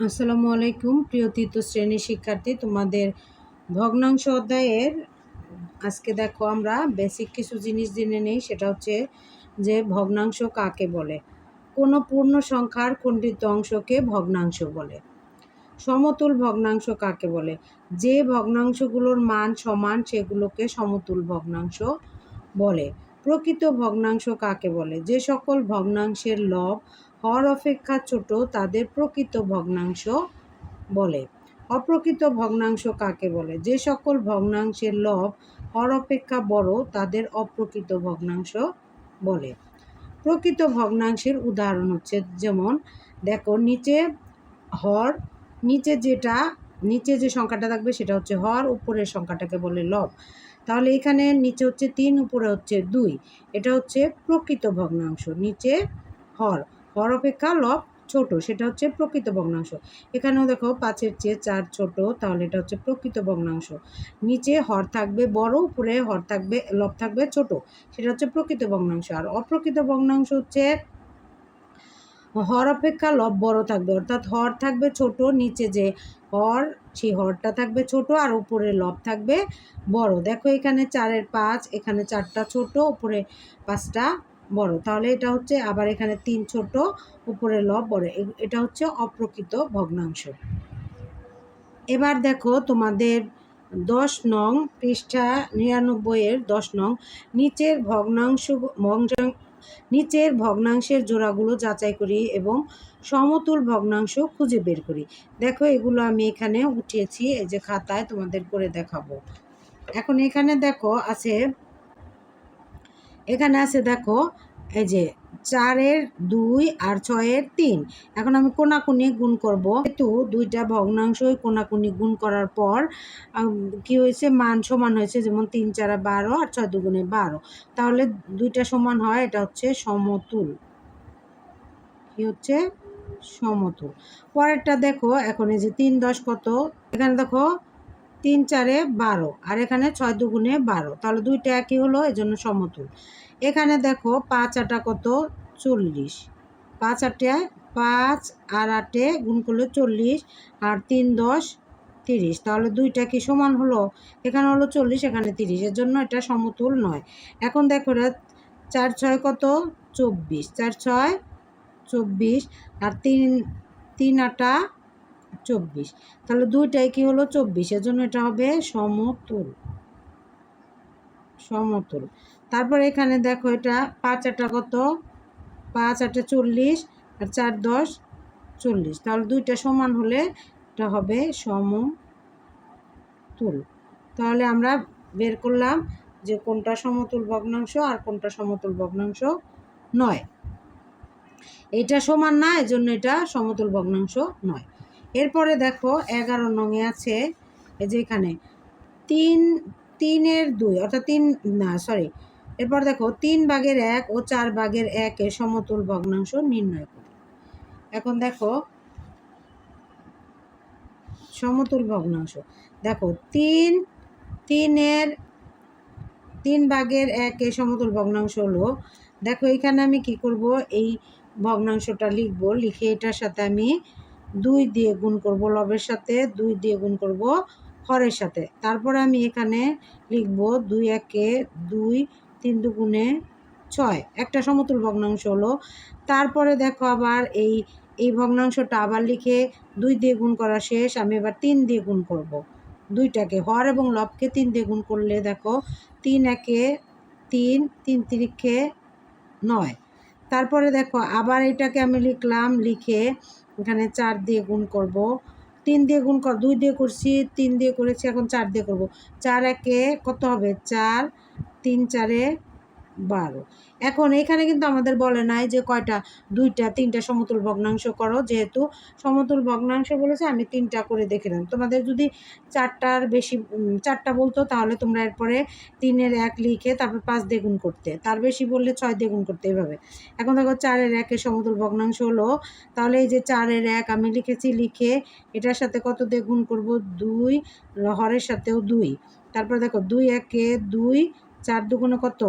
আসসালামু আলাইকুম, প্রিয় তৃতীয় শ্রেণির শিক্ষার্থী। তোমাদের ভগ্নাংশ অধ্যায়ের আজকে দেখো আমরা বেসিক কিছু জিনিস জেনে নেই, সেটা হচ্ছে যে ভগ্নাংশ কাকে বলে? কোনো পূর্ণ সংখ্যার খণ্ডিত অংশকে ভগ্নাংশ বলে। সমতুল ভগ্নাংশ কাকে বলে? যে ভগ্নাংশগুলোর মান সমান সেগুলোকে সমতুল ভগ্নাংশ বলে। প্রকৃত ভগ্নাংশ কাকে বলে? যে সকল ভগ্নাংশের লব হর অপেক্ষা ছোট তাদের প্রকৃত ভগ্নাংশ বলে। অপ্রকৃত ভগ্নাংশ কাকে বলে? যে সকল ভগ্নাংশের লব হর অপেক্ষা বড় তাদের অপ্রকৃত ভগ্নাংশ বলে। প্রকৃত ভগ্নাংশের উদাহরণ হচ্ছে যেমন, দেখো নিচে হর, নিচে যেটা, নিচে যে সংখ্যাটা থাকবে সেটা হচ্ছে হর, উপরের সংখ্যাটাকে বলে লব তাহলে এখানে নিচে হচ্ছে তিন, উপরে হচ্ছে দুই। এটা হচ্ছে প্রকৃত ভগ্নাংশ, নিচে হর। হর অপেক্ষা লব ছোট, সেটা হচ্ছে প্রকৃত ভগ্নাংশ। এখানেও দেখো পাঁচের চেয়ে চার ছোট, তাহলে এটা হচ্ছে প্রকৃত ভগ্নাংশ। নিচে হর থাকবে বড়, উপরে হর থাকবে, লব থাকবে ছোট, সেটা হচ্ছে প্রকৃত ভগ্নাংশ। আর অপ্রকৃত ভগ্নাংশ হচ্ছে হর অপেক্ষা লব বড় থাকবে, অর্থাৎ হর থাকবে ছোট, নিচে যে হর, সেই হরটা থাকবে ছোট, আর উপরে লব থাকবে বড়। দেখো এখানে চারের পাঁচ, এখানে চারটা ছোট, উপরে পাঁচটা বড়। তাহলে এটা হচ্ছে আবার এখানে তিন ছোট উপরে লব বড়। এটা হচ্ছে অপ্রকৃত ভগ্নাংশ। এবার দেখো তোমাদের দশ নং পৃষ্ঠা নিরানব্বইয়ের দশ নং। নিচের ভগ্নাংশ নিচের ভগ্নাংশের জোড়াগুলো যাচাই করি এবং সমতুল ভগ্নাংশ খুঁজে বের করি। দেখো এগুলো আমি এখানে উঠিয়েছি, এই যে খাতায় তোমাদের করে দেখাবো। এখন এখানে দেখো আছে এখানে আছে দেখো, এই যে চারের দুই আর ছয়ের তিন। এখন আমি কোনাকুনি গুণ করব। যেহেতু দুইটা ভগ্নাংশই কোনাকুনি গুণ করার পর কি হয়েছে? মান সমান হয়েছে, যেমন তিন চারা বারো আর ছয় দুগুণে বারো। তাহলে দুইটা সমান হয়, এটা হচ্ছে সমতুল। কি হচ্ছে? সমতুল। পরেরটা দেখো, এখন এই যে তিন দশ কত? এখানে দেখো তিন চারে বারো, আর এখানে ছয় দুগুণে বারো। তাহলে দুইটা একই হলো, এজন্য সমতুল। এখানে দেখো পাঁচ আটা কত? চল্লিশ। পাঁচ আটে পাঁচ, আর আটে গুণ করলে চল্লিশ, আর তিন দশ তিরিশ। তাহলে দুইটা কি সমান হলো? এখানে হলো চল্লিশ, এখানে তিরিশ। এর জন্য এটা সমতুল নয়। এখন দেখো চার ছয় কত? চব্বিশ। চার ছয়, চব্বিশ, আর তিন তিন আটা চব্বিশ। তাহলে দুইটাই কি হলো? চব্বিশ। এর জন্য এটা হবে সমতুল। সমতুল। তারপর এখানে দেখো এটা পাঁচ আটা কত? পাঁচ আটে চল্লিশ আর চার দশ চল্লিশ। তাহলে দুইটা সমান হলে এটা হবে সমতুল। তাহলে আমরা বের করলাম যে কোনটা সমতুল ভগ্নাংশ আর কোনটা সমতুল ভগ্নাংশ নয়। এটা সমান না, এজন্য এটা সমতুল ভগ্নাংশ নয়। এরপরে দেখো এগারো নঙে আছে, এই যে এখানে। তিন, তিনের দুই, অর্থাৎ তিন, না সরি এরপর দেখো, তিন ভাগের এক ও চার ভাগের একের সমতুল ভগ্নাংশ নির্ণয় করি। এখন দেখো, সমতুল ভগ্নাংশ। দেখো, তিন, তিনের, তিন ভাগের একের সমতুল ভগ্নাংশ হলো, দেখো, এখানে আমি কি করব? এই ভগ্নাংশটা লিখব, লিখে এটার সাথে আমি দুই দিয়ে গুণ করব লবের সাথে, দুই দিয়ে গুণ করব হরের সাথে। তারপরে আমি এখানে লিখব দুই একে দুই তিন দুগুণে ছয়। একটা সমতুল ভগ্নাংশ হলো। তারপরে দেখো আবার এই এই ভগ্নাংশটা আবার লিখে দুই দিয়ে গুণ করা শেষ। আমি এবার তিন দিয়ে গুণ করব। দুইটাকে হর এবং লবকে তিন দিয়ে গুণ করলে দেখো তিন একে তিন তিন তিরিখে নয়। তারপরে দেখো, আবার এটাকে আমি লিখলাম, লিখে এখানে চার দিয়ে গুণ করব। তিন দিয়ে গুণ কর, দুই দিয়ে করছি, তিন দিয়ে করেছি, এখন চার দিয়ে করব। চার একে কত হবে? চার, তিন চারে বারো। এখন এখানে কিন্তু আমাদের বলে নাই যে কয়টা, দুইটা, তিনটা সমতুল ভগ্নাংশ করো। যেহেতু সমতুল ভগ্নাংশ বলেছে, আমি তিনটা করে দেখে দিলাম তোমাদের যদি চারটার বেশি চারটা বলতো, তাহলে তোমরা এরপরে তিনের এক লিখে তারপর পাঁচ দ্বিগুণ করতে। তার বেশি বললে ছয় দ্বিগুণ করতে এভাবে। এখন দেখো চারের একের সমতুল ভগ্নাংশ হলো। তাহলে এই যে চারের এক আমি লিখেছি, লিখে এটার সাথে কত দ্বিগুণ করব? দুই, হরের সাথেও দুই। তারপর দেখো দুই একে দুই, চার দুগুণে কত?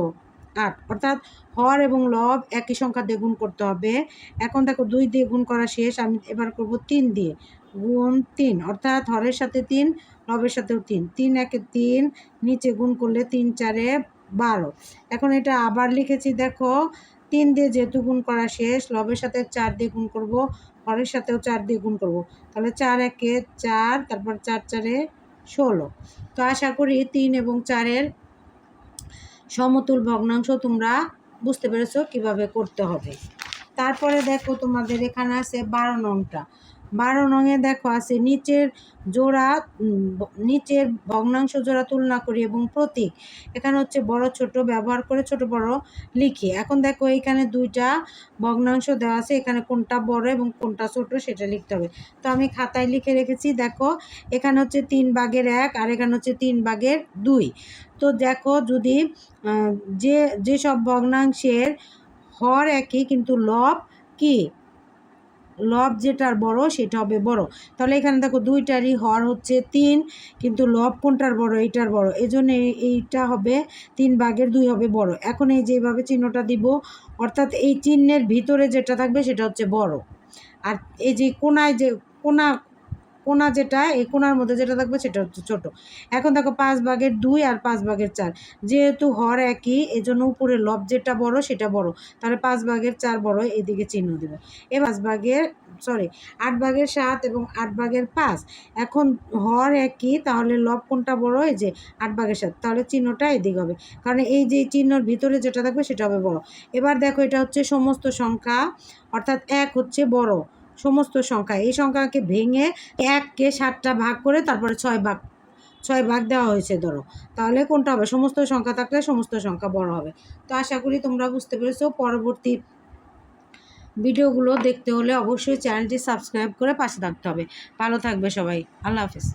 আট। অর্থাৎ হর এবং লব একই সংখ্যা দিয়ে গুণ করতে হবে। এখন দেখো দুই দিয়ে গুণ করা শেষ, আমি এবার করব তিন দিয়ে। গুণ তিন, অর্থাৎ হরের সাথে তিন, লবের সাথেও তিন। তিন একে তিন, নিচে গুণ করলে তিন চারে বারো। এখন এটা আবার লিখেছি, দেখো তিন দিয়ে যেহেতু গুণ করা শেষ, লবের সাথে চার দিয়ে গুণ করব, হরের সাথেও চার দিয়ে গুণ করব। তাহলে চার একে চার, তারপর চার চারে ষোলো। তো আশা করি তিন এবং চারের সমতুল ভগ্নাংশ তোমরা বুঝতে পেরেছ কীভাবে করতে হবে। তারপরে দেখো তোমাদের এখানে আছে বারো নংটা। বারো নংয়ে দেখো আছে, নিচের জোড়া নিচের ভগ্নাংশ জোড়া তুলনা করি এবং প্রতীক। এখানে হচ্ছে বড়, ছোট ব্যবহার করে ছোট, বড় লিখি। এখন দেখো এখানে দুইটা ভগ্নাংশ দেওয়া আছে, এখানে কোনটা বড় এবং কোনটা ছোট সেটা লিখতে হবে। তো আমি খাতায় লিখে রেখেছি, দেখো এখানে হচ্ছে তিন ভাগের এক আর এখানে হচ্ছে তিন ভাগের দুই। তো দেখো যদি যে, যেসব ভগ্নাংশের হর একই কিন্তু লব কি? লব যেটার বড়, সেটা হবে বড়। তাহলে এখানে দেখো দুইটারই হর হচ্ছে তিন, কিন্তু লব কোনটার বড়, এইটার বড়। এই জন্য এই- এইটা হবে তিন ভাগের দুই হবে বড়। এখন এই যেভাবে চিহ্নটা দিব, অর্থাৎ এই চিহ্নের ভিতরে যেটা থাকবে সেটা হচ্ছে বড়। আর এই যে কোনায় যে, কোনা কোনা যেটা, এই কোনার মধ্যে যেটা থাকবে সেটা হচ্ছে ছোট। এখন দেখো পাঁচ ভাগের দুই আর পাঁচ ভাগের চার। যেহেতু হর একই এই জন্য উপরে লব যেটা বড় সেটা বড়। তাহলে পাঁচ ভাগের চার বড়, এদিকে চিহ্ন দেবে। এ পাঁচ ভাগের সরি আট ভাগের সাত এবং আট ভাগের পাঁচ। এখন হর একই, তাহলে লব কোনটা বড়? এই যে আট ভাগের সাত। তাহলে চিহ্নটা এদিক হবে। কারণ এই যে চিহ্নর ভিতরে যেটা থাকবে সেটা হবে বড়। এবার দেখো এটা হচ্ছে সমস্ত সংখ্যা, অর্থাৎ এক হচ্ছে বড়। সমস্ত সংখ্যা। এই সংখ্যাকে ভেঙে এককে সাতটা ভাগ করে তারপরে ছয় ভাগ ছয় ভাগ দেওয়া হয়েছে, ধরো। তাহলে কোনটা হবে? সমস্ত সংখ্যা থাকলে সমস্ত সংখ্যা বড় হবে। তো আশা করি তোমরা বুঝতে পেরেছ। পরবর্তী ভিডিওগুলো দেখতে হলে অবশ্যই চ্যানেলটি সাবস্ক্রাইব করে পাশে থাকতে হবে। ভালো থাকবে সবাই। আল্লাহ হাফিজ।